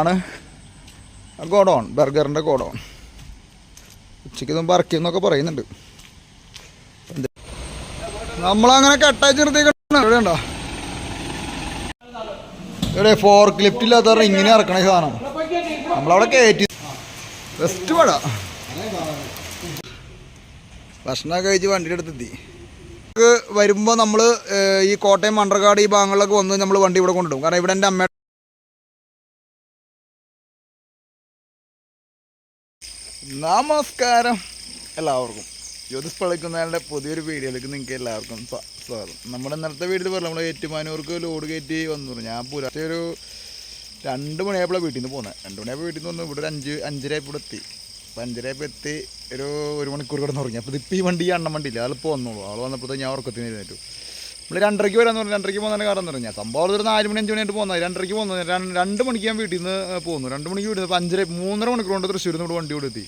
ആണ്. ഗോഡോൺ ബർഗറിന്റെ ഗോഡോൺ. ഉച്ചയ്ക്ക് മുമ്പ് ഇറക്കിയെന്നൊക്കെ പറയുന്നുണ്ട്. എന്ത്? നമ്മളങ്ങനെ കട്ടാച്ച് നിർത്തിക്കണം ഇവിടെ ഉണ്ടോ? ഇവിടെ ഇല്ലാത്ത റിങ്ങിനെ ഇറക്കണ സാധനം. നമ്മളവിടെ കയറ്റി ബെസ്റ്റ് പട ഭക്ഷണമൊക്കെ കഴിച്ച് വണ്ടിയുടെ അടുത്തെത്തി വരുമ്പോൾ നമ്മൾ ഈ കോട്ടയം മണ്ടർകാട് ഈ ഭാഗങ്ങളിലൊക്കെ വന്ന് നമ്മൾ വണ്ടി ഇവിടെ കൊണ്ടുപോകും കാരണം ഇവിടെ എന്റെ അമ്മ നമസ്കാരം എല്ലാവർക്കും. ജ്യോതിസ് പളിക്കുന്നയാളുടെ പുതിയൊരു വീഡിയോയിലേക്ക് നിങ്ങൾക്ക് എല്ലാവർക്കും സ്വാഗതം. നമ്മുടെ നേരത്തെ വീഡിയോയിൽ പറഞ്ഞു നമ്മൾ ഏറ്റുമാനൂർക്ക് ലോഡ് കയറ്റി വന്നു. ഞാൻ പുലർച്ചെ ഒരു രണ്ട് മണിയായപ്പോഴാണ് വീട്ടിൽ നിന്ന് പോകുന്നത് രണ്ട് മണിയായപ്പോൾ വീട്ടിൽ നിന്ന് വന്നു. ഇവിടെ ഒരു അഞ്ച് അഞ്ചരയപ്പോൾ എത്തി. അപ്പോൾ അഞ്ചരയപ്പോൾ എത്തി ഒരു ഒരു മണിക്കൂർ കിടന്ന് ഉറങ്ങി അപ്പോൾ ഇതിപ്പോൾ ഈ വണ്ടി ഈ അണ്ണൻ വണ്ടിയില്ല. ആളിപ്പോൾ വന്നോളൂ ആൾ വന്നപ്പോഴത്തേക്ക് ഞാൻ ഉറക്കത്തിന് ഇരുന്നിട്ടു നമ്മൾ രണ്ടരയ്ക്ക് വരാമെന്ന് പറഞ്ഞു. രണ്ടരയ്ക്ക് പോകുന്നതിന് കാരണം പറഞ്ഞു ഞാൻ സംഭവം ഒരു നാല് മണി അഞ്ച് മണിയായിട്ട് പോകുന്നത് രണ്ടരയ്ക്ക് പോകുന്നത് രണ്ട് മണിക്ക് ഞാൻ വീട്ടിൽ നിന്ന് പോകുന്നു രണ്ട് മണിക്ക് വീട്ടിൽ നിന്ന് അപ്പോൾ അഞ്ചര മൂന്നര മണിക്കൂർ കൊണ്ട് തൃശ്ശൂരിൽ നിന്ന് ഇവിടെ വണ്ടി കൊടുത്തി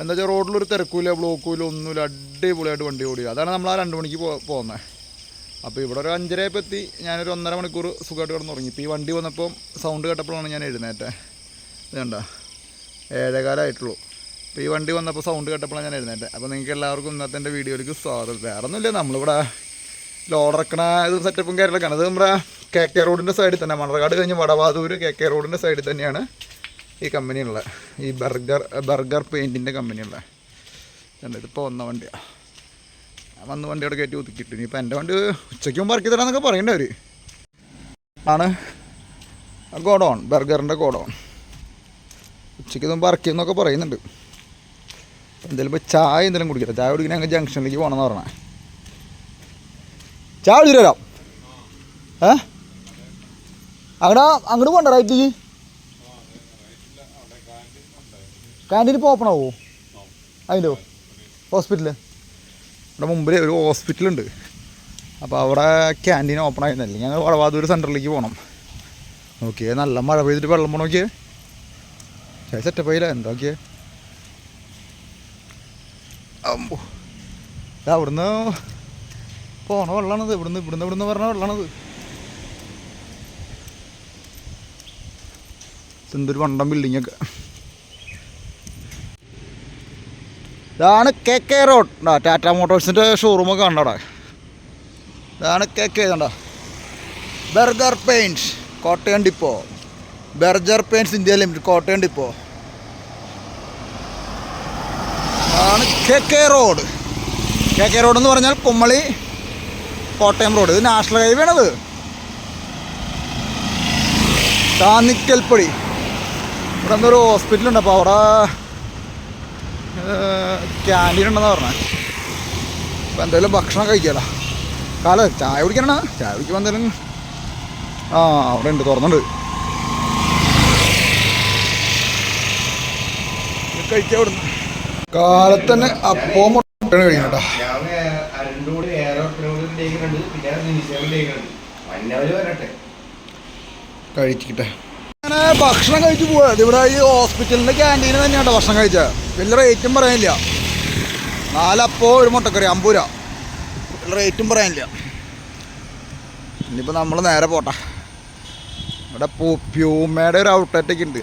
എന്താ വെച്ചാൽ റോഡിലൊരു തിരക്കൂല ബ്ലോക്കൂല ഒന്നുമില്ല. അടിപൊളിയായിട്ട് വണ്ടി ഓടി അതാണ് നമ്മൾ ആ രണ്ട് മണിക്ക് പോകുന്നത് അപ്പോൾ ഇവിടെ ഒരു അഞ്ചരയപ്പോൾ എത്തി. ഞാനൊരു ഒന്നര മണിക്കൂർ സുഖമായിട്ട് കിടന്ന് ഉറങ്ങി. ഇപ്പോൾ ഈ വണ്ടി വന്നപ്പോൾ സൗണ്ട് കേട്ടപ്പോഴാണ് ഞാൻ എഴുന്നേറ്റേ. ഇതുണ്ട ഏഴേകാലമായിട്ടുള്ളൂ അപ്പോൾ ഈ വണ്ടി വന്നപ്പോൾ സൗണ്ട് കേട്ടപ്പോഴാണ് ഞാൻ എഴുന്നേറ്റേ. അപ്പോൾ നിങ്ങൾക്ക് എല്ലാവർക്കും ഇന്നത്തെ എന്റെ വീഡിയോയിലേക്ക് സ്വാഗതം. വേറെ ഒന്നുമില്ല നമ്മളിവിടെ ലോഡറക്കണ ഇത് സെറ്റപ്പും കാര്യങ്ങളൊക്കെയാണ്. അത് നമ്മുടെ കെ കെ റോഡിന്റെ സൈഡിൽ തന്നെ. മണർകാട് കഴിഞ്ഞ് വടവാതൂർ കെ കെ റോഡിന്റെ സൈഡിൽ തന്നെയാണ്. ഈ കമ്പനിയുള്ള ഈ ബർഗർ ബർഗർ പെയിന്റിന്റെ കമ്പനിയുള്ള. ഇതിപ്പോൾ വന്ന വണ്ടിയാണ് വന്ന് വണ്ടി അവിടെ കയറ്റി ഒതുക്കിയിട്ട് ഇനിയിപ്പോൾ എന്റെ വണ്ടി ഉച്ചയ്ക്ക് മുമ്പ് ഇറക്കി തരാമെന്നൊക്കെ പറയണ്ടേ അവർ ആണ്. ഗോഡോൺ ബർഗറിന്റെ ഗോഡോൺ. ഉച്ചയ്ക്ക് മുമ്പ് ഇറക്കിയെന്നൊക്കെ പറയുന്നുണ്ട്. എന്തായാലും ഇപ്പോൾ ചായ എന്തെങ്കിലും കുടിക്കട്ടെ. ചായ കുടിക്കണ ഞങ്ങൾ ജംഗ്ഷനിലേക്ക് പോകണമെന്ന് പറഞ്ഞാൽ ചായ കുടിച്ചു തരാം ഏ? അങ്ങോട്ട് അങ്ങോട്ട് പോകണ്ട റൈറ്റിക്ക് ക്യാന്റീൻ ഇപ്പോൾ ഓപ്പൺ ആവുമോ അതിന്റെ ഹോസ്പിറ്റൽ ഇവിടെ മുമ്പിൽ ഒരു ഹോസ്പിറ്റലുണ്ട് അപ്പോൾ അവിടെ ക്യാന്റീൻ ഓപ്പൺ ആയിരുന്നില്ല ഞങ്ങൾ വടവാതൂർ സെന്ററിലേക്ക് പോകണം നോക്കിയേ നല്ല മഴ പെയ്തിട്ട് വെള്ളം പോകണം നോക്കിയേ? ചായ സെറ്റപ്പ് ആയില്ല. എന്താക്കിയേ അമ്പോ അവിടുന്ന് പോണ വെള്ളമാണത് ഇവിടുന്ന് ഇവിടുന്ന് ഇവിടുന്ന് പറഞ്ഞ വെള്ളമാണത് എന്തൊരു വണ്ടം ബിൽഡിംഗ് ഒക്കെ ഇതാണ് കെ കെ റോഡ്. ഉണ്ടോ ടാറ്റ മോട്ടോഴ്സിന്റെ ഷോറൂമൊക്കെ കണ്ടോ അവിടെ? ഇതാണ് കെ കെ ഇതുണ്ടോ? Berger paints Kottayam depot. Berger paints India limited Kottayam depot. ആണ് K K road. K K road എന്ന് പറഞ്ഞാൽ കുമ്മളി കോട്ടയം റോഡ്. ഇത് നാഷണൽ ഹൈവേ ആണത് താന്നിക്കൽപ്പടി ഇവിടെ എന്തൊരു ഹോസ്പിറ്റലുണ്ട് അപ്പോൾ അവിടെ ക്യാന്റീൻ ഉണ്ടെന്ന് പറഞ്ഞത് അപ്പോൾ എന്തായാലും ഭക്ഷണം കഴിക്കാലോ. കാല ചായ കുടിക്കണ ചായ കുടിക്കുമ്പോൾ എന്തായാലും ആ അവിടെ ഉണ്ട് തുറന്നുണ്ട് കഴിക്കാം അവിടുന്ന്. കാലത്ത് തന്നെ അപ്പോൾ മുട്ടയാണ് കഴിക്കണം കേട്ടോ കഴിച്ചിട്ടെ. അങ്ങനെ ഭക്ഷണം കഴിച്ച് പോവാ. ഇവിടെ ഈ ഹോസ്പിറ്റലിന്റെ ക്യാന്റീന് തന്നെയാണ് ഭക്ഷണം കഴിച്ചത് വലിയ റേറ്റും പറയാനില്ല. നാലപ്പോ ഒരു മുട്ടക്കറി അമ്പൂര. റേറ്റും പറയാനില്ല. ഇനിയിപ്പോൾ നമ്മൾ നേരെ പോട്ടെ. ഇവിടെ പ്യൂമയുടെ ഒരു ഔട്ട്ലെറ്റൊക്കെ ഉണ്ട്.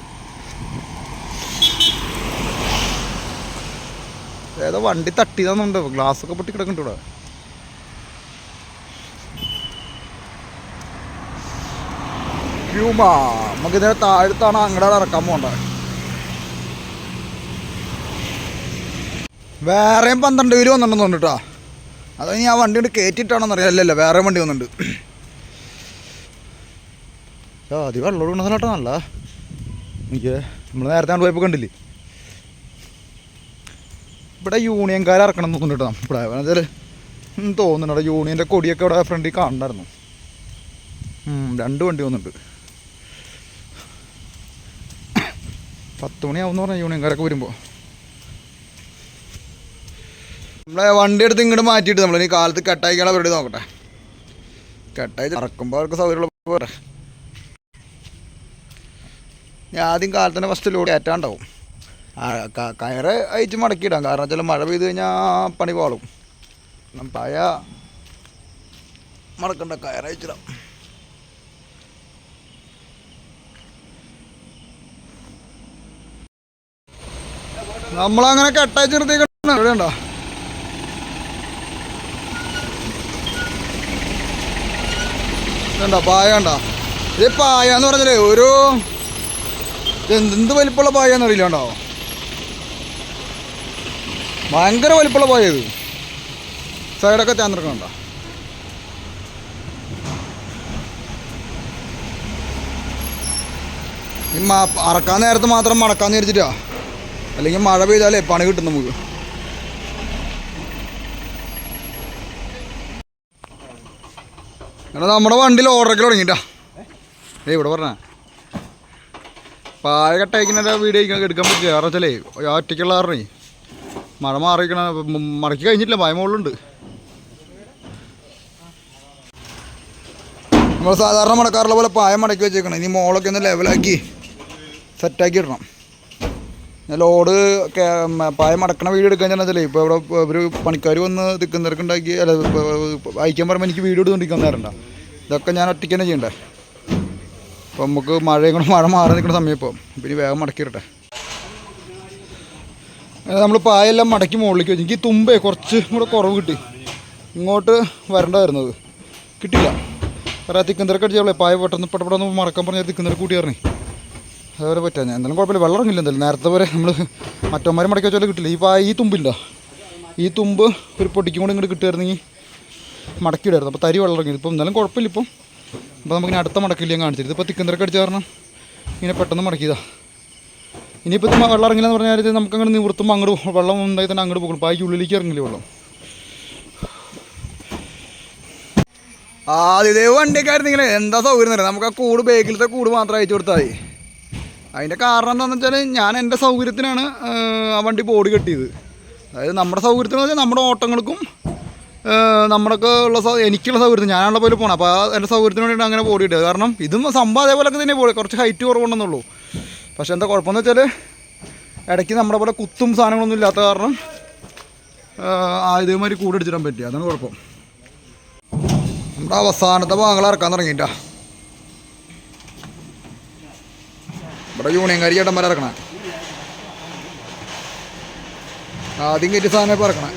ഏതോ വണ്ടി തട്ടിയതാന്നുണ്ട്. ഗ്ലാസ് ഒക്കെ പൊട്ടി കിടക്കുന്നുണ്ട് ഇവിടെ. പ്യൂമ നമുക്ക് ഇതിന് താഴത്താണ് അങ്ങടെ ഇറക്കാൻ പോകേണ്ടത് വേറെയും പന്ത്രണ്ട് പേര് വന്നിട്ടുണ്ടെന്ന് തോന്നിട്ടാ അത് ഇനി ആ വണ്ടി കൊണ്ട് കയറ്റിയിട്ടാണെന്ന് അല്ലല്ല വേറെ വണ്ടി വന്നിട്ടുണ്ട്. അത് വെള്ളം വീണതല്ലാട്ടോ നല്ല എനിക്ക് നമ്മൾ നേരത്തെ കൊണ്ട് പോയപ്പോൾ കണ്ടില്ലേ? ഇവിടെ യൂണിയൻകാർ ഇറക്കണം എന്ന് തോന്നിട്ടോ ഇവിടെ തോന്നുന്നു യൂണിയന്റെ കൊടിയൊക്കെ ഇവിടെ ഫ്രണ്ടിൽ കാണണ്ടായിരുന്നു രണ്ട് വണ്ടി വന്നിട്ടുണ്ട്. പത്ത് മണിയാവുമെന്ന് പറഞ്ഞാൽ യൂണിയൻകാരൊക്കെ വരുമ്പോൾ നമ്മളെ വണ്ടി എടുത്ത് ഇങ്ങോട്ട് മാറ്റിയിട്ട് നമ്മൾ ഇനി കാലത്ത് കെട്ടായിക്കാണ് പരിപാടി നോക്കട്ടെ. കട്ടായി ഇറക്കുമ്പോൾ അവർക്ക് സൗകര്യമുള്ള പോരാ ഞാൻ ആദ്യം കാലത്തന്നെ ഫസ്റ്റ് ലോഡ് കയറ്റാണ്ടാവും. കയറ് അയച്ച് മടക്കിയിടാം. കാരണം വെച്ചാൽ മഴ പെയ്ത് കഴിഞ്ഞാൽ പണി പാളും. പായ മടക്കണ്ട കയറ് നമ്മളങ്ങനെ കെട്ടയച്ച് നിർത്തിക്കണം ഇവിടെ ഉണ്ടോ? കണ്ടോ പായ കണ്ടോ ഇത് പായ എന്ന് പറഞ്ഞാലേ ഒരു എന്ത് വലിപ്പമുള്ള പായ എന്നറിയില്ല കണ്ടോ ഭയങ്കര വലിപ്പമുള്ള പായ ഇത്. സൈഡൊക്കെ ചാന്നിറക്കണ്ടോ ഈ മാ അറക്കാൻ നേരത്ത് മാത്രം മടക്കാന്ന് വിചാരിച്ചിട്ടാ. അല്ലെങ്കിൽ മഴ പെയ്താലേ പണി കിട്ടും നമുക്ക്. എടാ നമ്മുടെ വണ്ടിയിൽ ഓർഡറൊക്കെ തുടങ്ങിട്ടാ ഏയ് ഇവിടെ പറഞ്ഞ. പായ കട്ടയക്കുന്ന വീഡിയോ എടുക്കാൻ പറ്റില്ല. കാരണം വെച്ചാലേ ഒറ്റയ്ക്കുള്ള കാരണേ മഴ മാറിക്കണ മടക്കി കഴിഞ്ഞിട്ടില്ല പായ മുകളിലുണ്ട്. നമ്മൾ സാധാരണ മടക്കാറുള്ള പോലെ പായ മടക്കി വെച്ചേക്കണം. ഇനി മോളൊക്കെ ഒന്ന് ലെവലാക്കി സെറ്റാക്കി ഇടണം. ലോഡ് പായം അടക്കണ വീഡിയോ എടുക്കാൻ ചെന്നാലേ ഇപ്പോൾ ഇവിടെ ഒരു പണിക്കാർ വന്ന് തിക്കുന്നവർക്ക് ഉണ്ടാക്കി അല്ല അയക്കാൻ പറയുമ്പോൾ എനിക്ക് വീഡിയോ എടുത്തുകൊണ്ടിരിക്കാൻ നേരണ്ട ഇതൊക്കെ ഞാൻ ഒറ്റയ്ക്ക് തന്നെ ചെയ്യണ്ടേ? അപ്പോൾ നമുക്ക് മഴയും കൂടെ മഴ മാറി നിൽക്കുന്ന സമയം ഇപ്പോൾ പിന്നെ വേഗം മടക്കിയിട്ടെ നമ്മൾ പായെല്ലാം മടക്കി മുകളിലേക്ക് വെച്ചു. എനിക്ക് തുമ്പേ കുറച്ച് കൂടെ കുറവ് കിട്ടി. ഇങ്ങോട്ട് വരണ്ടായിരുന്നത് കിട്ടില്ല കാരണം തിക്കുന്നവരൊക്കെ അടിച്ചവളെ പായ പെട്ടെന്ന് പെട്ടെന്ന് മറക്കാൻ പറഞ്ഞാൽ തിക്കുന്നര കൂട്ടി പറഞ്ഞേ. അതുപോലെ പറ്റാ ഞാൻ എന്തായാലും കുഴപ്പമില്ല. വെള്ളം ഇറങ്ങില്ല എന്തായാലും. നേരത്തെ വരെ നമ്മൾ മറ്റോമാരെ മടക്കി വെച്ചാലും കിട്ടില്ല. ഇപ്പോൾ ഈ തുമ്പില്ല. ഈ തുമ്പ് ഒരു പൊടിക്കും കൂടെ ഇങ്ങോട്ട് കിട്ടുമായിരുന്നെങ്കിൽ മടക്കിയിടായിരുന്നു. അപ്പോൾ തരി വെള്ളം ഇറങ്ങി. ഇപ്പം എന്തായാലും കുഴപ്പമില്ല ഇപ്പം. അപ്പോൾ നമുക്ക് ഇനി അടുത്ത മടക്കില്ല ഞാൻ കാണിച്ചിട്ട് ഇതിപ്പോൾ തിക്കുന്നരക്ക് അടിച്ച കാരണം ഇങ്ങനെ പെട്ടെന്ന് മടക്കിയതാ. ഇനിയിപ്പോൾ ഇത് വെള്ളം ഇറങ്ങില്ലെന്ന് പറഞ്ഞാൽ ഇത് നമുക്ക് അങ്ങോട്ട് നിവൃത്തുമ്പോൾ അങ്ങോട്ട് വെള്ളം ഉണ്ടായി തന്നെ അങ്ങോട്ട് പോകും. പായ്ക്ക് ഉള്ളിലേക്ക് ഇറങ്ങില്ല വെള്ളം? ആദ്യതേ വണ്ടിക്കായിരുന്നു ഇങ്ങനെ എന്താ സൗകര്യം നമുക്ക് ആ കൂട് ബേക്കിലത്തെ കൂട് മാത്രം അയച്ചു കൊടുത്താൽ മതി. അതിന്റെ കാരണം എന്താണെന്ന് വെച്ചാൽ ഞാൻ എന്റെ സൗകര്യത്തിനാണ് ആ, വണ്ടി ബോഡി കെട്ടിയത്. അതായത് നമ്മുടെ സൗകര്യത്തിന് വെച്ചാൽ നമ്മുടെ ഓട്ടങ്ങൾക്കും നമ്മുടെയൊക്കെ ഉള്ള എനിക്കുള്ള സൗകര്യത്തിന് ഞാനുള്ള പോലെ പോകണം അപ്പോൾ ആ എന്റെ സൗകര്യത്തിന് വേണ്ടിയിട്ട് അങ്ങനെ ബോഡി കിട്ടിയത്. കാരണം ഇതും സംഭവം അതേപോലെയൊക്കെ തന്നെ പോയി കുറച്ച് ഹൈറ്റ് കുറവുണ്ടെന്നുള്ളൂ. പക്ഷേ എന്താ കുഴപ്പമെന്ന് വെച്ചാൽ ഇടയ്ക്ക് നമ്മുടെ പോലെ കുത്തും സാധനങ്ങളൊന്നും ഇല്ലാത്ത കാരണം ഇതേമാതിരി കൂടെ അടിച്ചിടാൻ പറ്റി. അതാണ് കുഴപ്പം. നമ്മുടെ അവസാനത്തെ ഭാഗങ്ങൾ ഇറക്കാൻ തുടങ്ങിയിട്ടാ. ഇവിടെ യൂണിയൻകാരി ചേട്ടന്മാരെ ഇറക്കണേ. ആദ്യം കയറ്റി സാധനം ഇപ്പോൾ ഇറക്കണേ.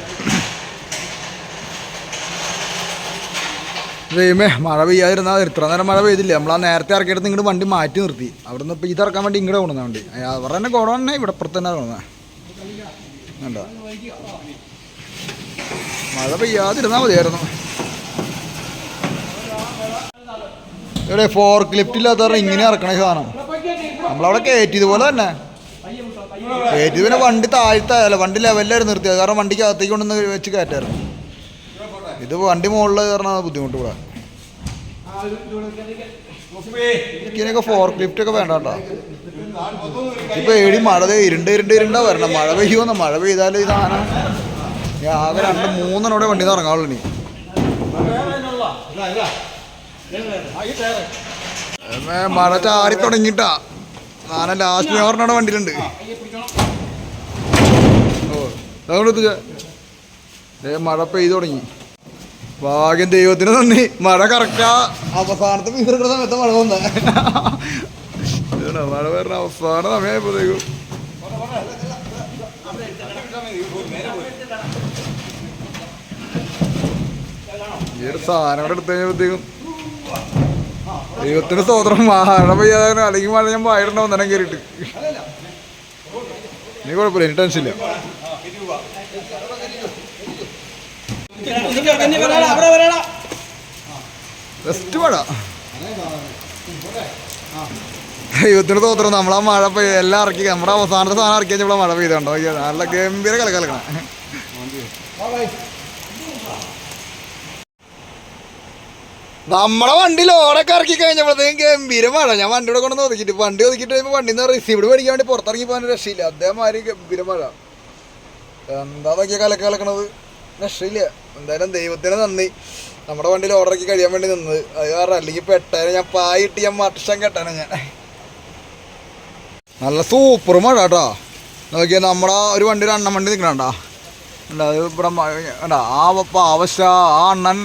ദൈവമേ മഴ പെയ്യാതിരുന്നാൽ ഇത്ര നേരം മഴ പെയ്തില്ല? നമ്മൾ ആ നേരത്തെ ഇറക്കിയെടുത്ത് ഇങ്ങോട്ട് വണ്ടി മാറ്റി നിർത്തി. അവിടെ നിന്ന് ഇപ്പോൾ ഇതിറക്കാൻ വേണ്ടി ഇങ്ങോട്ട് കൊണ്ടുവന്ന വണ്ടി അവരുടെ തന്നെ ഗോഡൗൺ തന്നെ ഇവിടെ ഇപ്പുറത്ത് തന്നെ കൊണ്ടുവന്നത് കണ്ടോ? മഴ പെയ്യാതിരുന്നാൽ മതിയായിരുന്നു. ഇവിടെ ഫോർക്ക് ലിഫ്റ്റ് ഇല്ലാത്ത ഇങ്ങനെ ഇറക്കണേ സാധനം. നമ്മളവിടെ കയറ്റിയത് പോലെ തന്നെ. കയറ്റിയത് പിന്നെ വണ്ടി താഴ്ത്തായല്ല വണ്ടി ലെവലിലായിരുന്നു നിർത്തിയത്. കാരണം വണ്ടിക്ക് അകത്തേക്ക് കൊണ്ടുവന്ന് വെച്ച് കയറ്റായിരുന്നു. ഇത് വണ്ടി മുകളിൽ കാരണം ബുദ്ധിമുട്ട് കൂടെ ഇതിനൊക്കെ ഫോർ ക്ലിഫ്റ്റ് ഒക്കെ വേണ്ട കേട്ടോ. ഇപ്പൊ ഏടി മഴ ഇരുണ്ട് ഇരുണ്ട് ഇരുണ്ടാ വരണം. മഴ പെയ്യുമെന്ന് മഴ പെയ്താൽ ഈ സാധനം ആകെ രണ്ട് മൂന്നെണ്ണോടെ വണ്ടി ഇറങ്ങാവുള്ളൂ ഇനി. മഴ ചാറി തുടങ്ങിട്ടാ. സാധനം ലാസ്റ്റ് ഓർണയുടെ വണ്ടിയിലുണ്ട്. ഓ അതുകൊണ്ട് മഴ പെയ്തു തുടങ്ങി. ഭാഗ്യം ദൈവത്തിന് നന്ദി. മഴ കറക്റ്റാ അവസാനത്തെ മീൻ സമയത്ത് മഴ വന്നേ. മഴ വരുന്ന അവസാന സമയമായപ്പോഴത്തേക്കും ഈ ഒരു സാധനം കൂടെ എടുത്തു കഴിഞ്ഞപ്പോഴത്തേക്കും. ദൈവത്തിന് സ്തോത്രം മഴ പെയ്യാതെ അല്ലെങ്കിൽ മഴ ഞാൻ വായിടണ്ടാവും തന്നെ കയറിയിട്ട് നീ കുഴപ്പമില്ല എനിക്ക് ടെൻഷൻ ഇല്ല. ദൈവത്തിന് തോത്രം നമ്മളാ മഴ പെയ്യ എല്ലാം ഇറക്കി. നമ്മുടെ അവസാനത്തെ സാധനം ഇറക്കി നമ്മളെ മഴ പെയ്തുണ്ടോ നല്ല ഗംഭീര കല നമ്മളെ വണ്ടി ലോഡൊക്കെ ഇറക്കി കഴിഞ്ഞപ്പോഴത്തേക്കും ഗംഭീരമാണ് ഞാൻ വണ്ടിയുടെ കൊണ്ട് ഒതുക്കിയിട്ട്. വണ്ടി ഒതുക്കിയിട്ട് കഴിയുമ്പോൾ വണ്ടി നിന്ന് റിസീവ്ഡ് മേടിക്കാൻ വേണ്ടി പുറത്തിറങ്ങി പോകാൻ രക്ഷയില്ല. അതേമാതിരി ഗംഭീര മഴ. എന്താ നോക്കിയാൽ കലക്ക് കലക്കണത്? രക്ഷയില്ല. എന്തായാലും ദൈവത്തിന് നന്ദി. നമ്മുടെ വണ്ടി ഓർഡറാക്കി കഴിയാൻ വേണ്ടി നിന്നത്. അത് കാരണം അല്ലെങ്കിൽ പെട്ടേനെ ഞാൻ പായിട്ട് ഞാൻ മട്ടം കെട്ടാനെ ഞാൻ. നല്ല സൂപ്പർ മഴ കേട്ടോ. നോക്കിയാൽ നമ്മുടെ ഒരു വണ്ടി ഒരു അണ്ണൻ വണ്ടി നിൽക്കണണ്ടാ കേട്ടോ ഇവിടെ ആ പാവശ്യ ആ അണ്ണൻ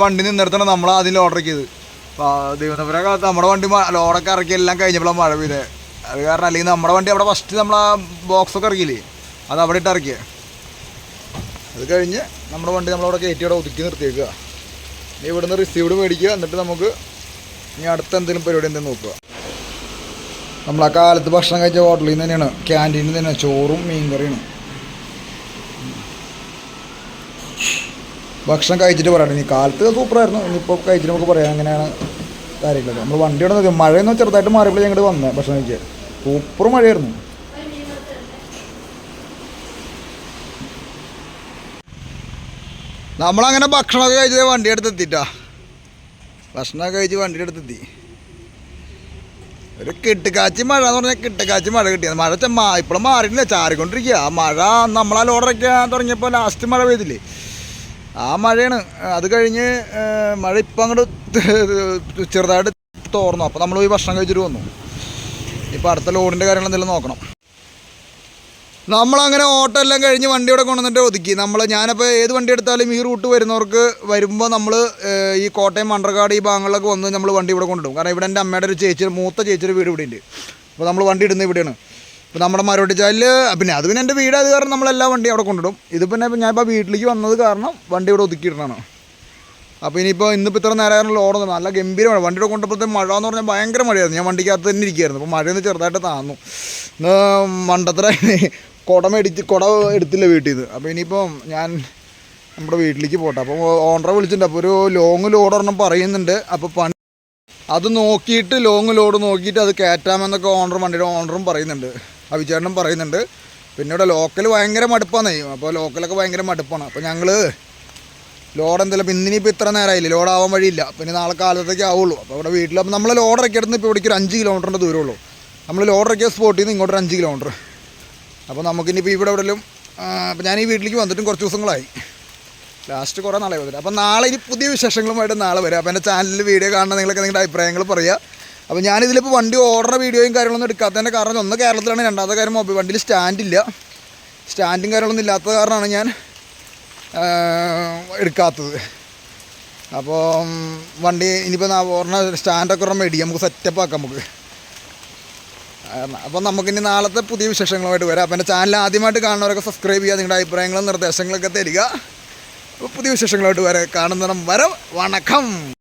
വണ്ടി നിന്നിടത്താണ് നമ്മൾ അതിൽ ഓർഡർ ചെയ്ത് ദൈവത്തപുര കാലത്ത് നമ്മുടെ വണ്ടി ലോഡൊക്കെ ഇറക്കി എല്ലാം കഴിഞ്ഞപ്പോഴാണ് മഴ പെയ്തത് അത് കാരണം അല്ലെങ്കിൽ നമ്മുടെ വണ്ടി അവിടെ ഫസ്റ്റ് നമ്മൾ ആ ബോക്സൊക്കെ ഇറക്കിയില്ലേ അത് അവിടെ ഇട്ട് ഇറക്കിയത് അത് കഴിഞ്ഞ് നമ്മുടെ വണ്ടി നമ്മളവിടെ കയറ്റി അവിടെ ഒതുക്കി നിർത്തിയേക്കുക ഇനി ഇവിടുന്ന് റിസീവ്ഡ് മേടിക്കുക എന്നിട്ട് നമുക്ക് ഇനി അടുത്ത എന്തെങ്കിലും പരിപാടി എന്തെങ്കിലും നോക്കുക. നമ്മൾ ആ കാലത്ത് ഭക്ഷണം കഴിച്ച ഹോട്ടലിൽ നിന്ന് തന്നെയാണ് ക്യാന്റീനിൽ നിന്ന് തന്നെയാണ് ചോറും മീൻകറിയാണ് ഭക്ഷണം കഴിച്ചിട്ട് പറയണം. ഇനി കാലത്ത് സൂപ്പറായിരുന്നു. ഇനിയിപ്പോൾ കഴിച്ചിട്ട് നമുക്ക് പറയാം അങ്ങനെയാണ് കാര്യങ്ങളൊക്കെ. നമ്മൾ വണ്ടിയുടെ നോക്കി മഴയൊന്നും ചെറുതായിട്ട് മാറിയപ്പോൾ ഞങ്ങൾ വന്നത് ഭക്ഷണം കഴിക്കാൻ സൂപ്പർ മഴയായിരുന്നു. നമ്മളങ്ങനെ ഭക്ഷണമൊക്കെ കഴിച്ചത് വണ്ടി അടുത്ത് എത്തിട്ടാ ഭക്ഷണമൊക്കെ കഴിച്ച് വണ്ടിയുടെ അടുത്ത് എത്തി ഒരു കിട്ടുകാച്ചി മഴ എന്ന് പറഞ്ഞാൽ കിട്ടുകാച്ചി മഴ കിട്ടിയത്. മഴ ഇപ്പോഴും മാറിയിട്ടില്ല. ചാറിക്കൊണ്ടിരിക്കുക ആ മഴ നമ്മളാ ലോഡറൊക്കെ തുടങ്ങിയപ്പോൾ ലാസ്റ്റ് മഴ പെയ്തില്ലേ. ആ മഴയാണ്. അത് കഴിഞ്ഞ് മഴ ഇപ്പം അങ്ങോട്ട് ചെറുതായിട്ട് തോർന്നു. അപ്പോൾ നമ്മൾ പോയി ഭക്ഷണം കഴിച്ചിട്ട് വന്നു. ഇപ്പം അടുത്ത ലോഡിന്റെ കാര്യങ്ങൾ എന്തെങ്കിലും നോക്കണം. നമ്മളങ്ങനെ ഓട്ടോ എല്ലാം കഴിഞ്ഞ് വണ്ടി ഇവിടെ കൊണ്ടുവന്നിട്ട് ഒതുക്കി. നമ്മൾ ഞാനപ്പോൾ ഏത് വണ്ടി എടുത്താലും ഈ റൂട്ട് വരുന്നവർക്ക് വരുമ്പോൾ നമ്മൾ ഈ കോട്ടയം മണ്ടർക്കാട് ഈ ഭാഗങ്ങളിലൊക്കെ വന്ന് നമ്മൾ വണ്ടി ഇവിടെ കൊണ്ടുപോകും കാരണം ഇവിടെ എന്റെ അമ്മയുടെ ഒരു ചേച്ചി മൂത്ത ചേച്ചിയുടെ വീട് ഇവിടെ ഉണ്ട് അപ്പോൾ നമ്മൾ വണ്ടി ഇടുന്നത് ഇവിടെയാണ്. ഇപ്പോൾ നമ്മുടെ മരോട്ടിച്ചാലിൽ പിന്നെ അത് പിന്നെ എന്റെ വീട് അത് കാരണം നമ്മളെല്ലാ വണ്ടി അവിടെ കൊണ്ടിടും ഇത് പിന്നെ ഞാൻ ഇപ്പോൾ വീട്ടിലേക്ക് വന്നത് കാരണം വണ്ടി ഇവിടെ ഒതുക്കിയിട്ടാണ് അപ്പോൾ ഇനിയിപ്പോൾ ഇന്നിപ്പോൾ ഇത്ര ലോഡ് നല്ല ഗംഭീരമാണ് വണ്ടിയുടെ കൊണ്ടപ്പോഴത്തെ മഴ എന്ന് പറഞ്ഞാൽ ഭയങ്കര മഴയായിരുന്നു. ഞാൻ വണ്ടിക്കകത്ത് തന്നെ ഇരിക്കുകയായിരുന്നു അപ്പോൾ മഴയൊന്ന് ചെറുതായിട്ട് താന്നു. മണ്ടത്തര കുട കുട എടുത്തില്ല വീട്ടിൽ നിന്ന് അപ്പോൾ ഇനിയിപ്പോൾ ഞാൻ നമ്മുടെ വീട്ടിലേക്ക് പോട്ടെ. അപ്പോൾ ഓണറെ വിളിച്ചിട്ടുണ്ട്. അപ്പോൾ ഒരു ലോങ് ലോഡ് ഒരെണ്ണം പറയുന്നുണ്ട്. അപ്പോൾ പണി അത് നോക്കിയിട്ട് ലോങ് ലോഡ് നോക്കിയിട്ട് അത് കയറ്റാമെന്നൊക്കെ ഓണർ വണ്ടിയുടെ ഓണറും പറയുന്നുണ്ട്. അവിചാരണം പറയുന്നുണ്ട്. പിന്നെ ഇവിടെ ലോക്കൽ ഭയങ്കര മടുപ്പാണ്. അപ്പോൾ ലോക്കലൊക്കെ ഭയങ്കര മടുപ്പാണ്. അപ്പോൾ ഞങ്ങൾ ലോഡ് എന്തെങ്കിലും ഇന്നിനിപ്പോൾ ഇത്ര നേരമായില്ലേ ലോഡ് ആവാൻ വഴിയില്ല. പിന്നെ നാളെ കാലത്തേക്ക് ആവുള്ളൂ. അപ്പോൾ ഇവിടെ വീട്ടിൽ അപ്പോൾ നമ്മൾ ലോഡ് ഇറക്കിയെടുത്ത് ഇപ്പോൾ ഇവിടേക്ക് ഒരു അഞ്ച് കിലോമീറ്ററിന്റെ ദൂരമുള്ളൂ നമ്മൾ ലോഡ് ഇറക്കിയ സ്പോട്ടിൽ നിന്ന് ഇങ്ങോട്ടൊരു അഞ്ച് കിലോമീറ്റർ അപ്പോൾ നമുക്കിനിപ്പോൾ ഇവിടെ എവിടെയും അപ്പോൾ ഞാൻ ഈ വീട്ടിലേക്ക് വന്നിട്ടും കുറച്ച് ദിവസങ്ങളായി. ലാസ്റ്റ് കുറേ നാളെ വന്നിട്ട്. അപ്പോൾ നാളെ ഇനി പുതിയ വിശേഷങ്ങളുമായിട്ട് നാളെ വരാം. അപ്പോൾ എന്റെ ചാനലിൽ വീഡിയോ കാണുന്ന നിങ്ങളൊക്കെ നിങ്ങളുടെ അഭിപ്രായങ്ങൾ പറയുക അപ്പോൾ ഞാനിതിലിപ്പോൾ വണ്ടി ഓർഡർ വീഡിയോയും കാര്യങ്ങളൊന്നും എടുക്കാത്തതിന്റെ കാരണം ഒന്ന് കേരളത്തിലാണ്. രണ്ടാമത്തെ കാര്യം മൊബൈൽ വണ്ടിയിൽ സ്റ്റാൻഡില്ല സ്റ്റാൻഡും കാര്യങ്ങളൊന്നും ഇല്ലാത്ത കാരണമാണ് ഞാൻ എടുക്കാത്തത്. അപ്പോൾ വണ്ടി ഇനിയിപ്പോൾ ഓർണ സ്റ്റാൻഡൊക്കെ ഒരെണ്ണം മേടിക്കാം നമുക്ക് സെറ്റപ്പ് ആക്കാം നമുക്ക്. അപ്പോൾ നമുക്കിനി നാളത്തെ പുതിയ വിശേഷങ്ങളുമായിട്ട് വരാം. അപ്പോൾ എന്റെ ചാനൽ ആദ്യമായിട്ട് കാണുന്നവരൊക്കെ സബ്സ്ക്രൈബ് ചെയ്യുക നിങ്ങളുടെ അഭിപ്രായങ്ങളും നിർദ്ദേശങ്ങളൊക്കെ തരിക. പുതിയ വിശേഷങ്ങളുമായിട്ട് വരാം. കാണുന്നിടം വരം. വണക്കം!